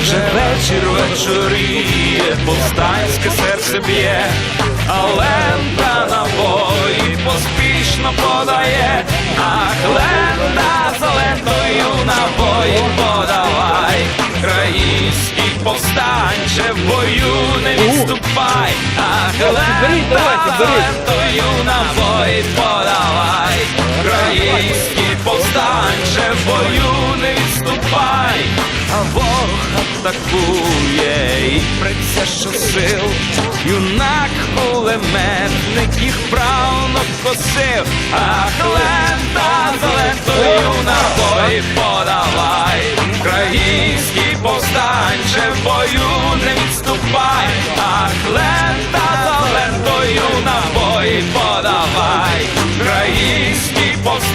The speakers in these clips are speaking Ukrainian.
Вже вечір вечоріє, повстанське серце б'є, але повстань, в бою не відступай, а хлеб талентою на бой подавай, Український повстанче, ще в бою не відступай, а Бог атакує. І приця, що сил, юнак кулеметник їх правно косив, а хлеб та на бой подавай.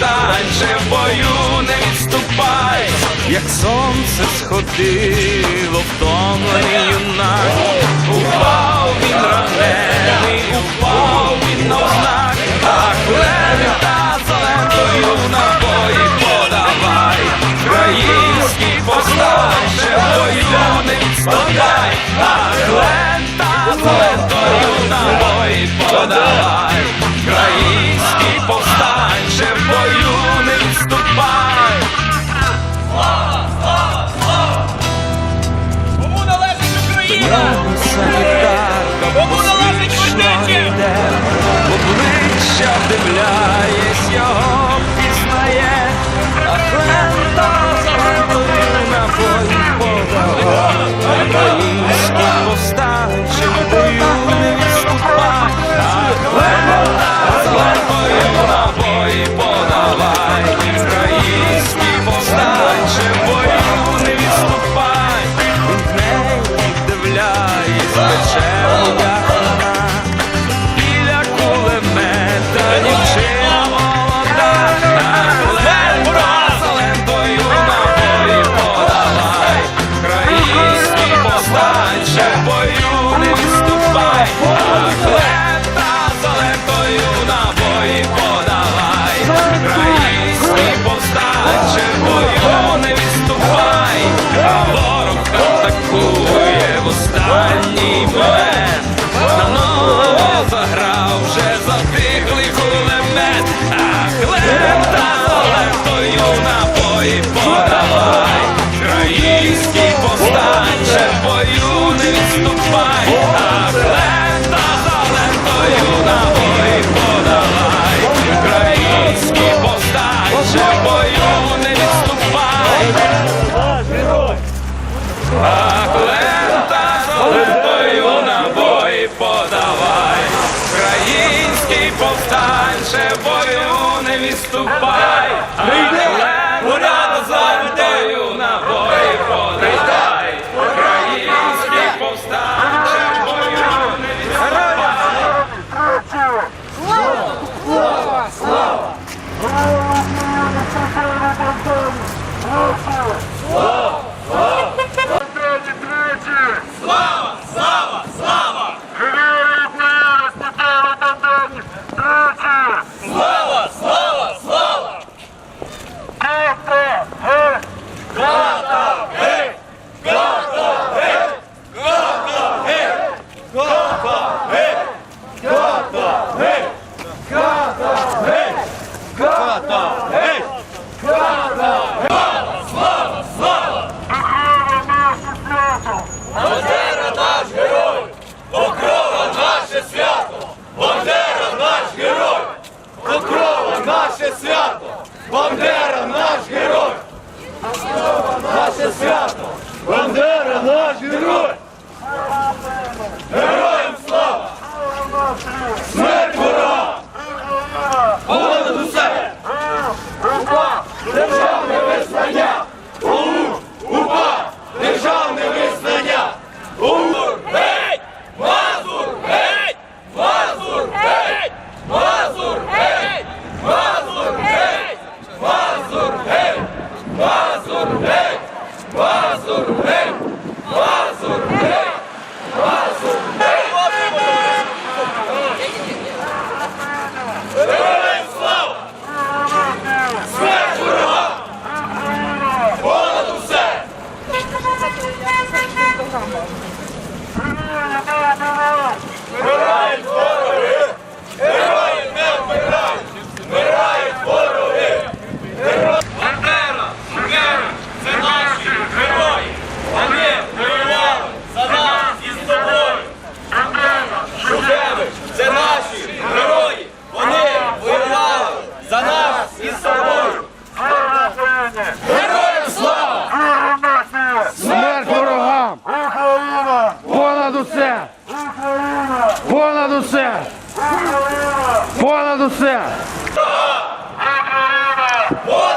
стань, в бою не відступай, як сонце сходило, втомлений юнак, упав він ранений, упав він навзнак. Аклента золотою набої подавай, Український повстанче бою не відступай, Аклента золотою набої подавай, Український повстанче бою не відступай. Слава! Слава! Слава! Bola do céu! Bola!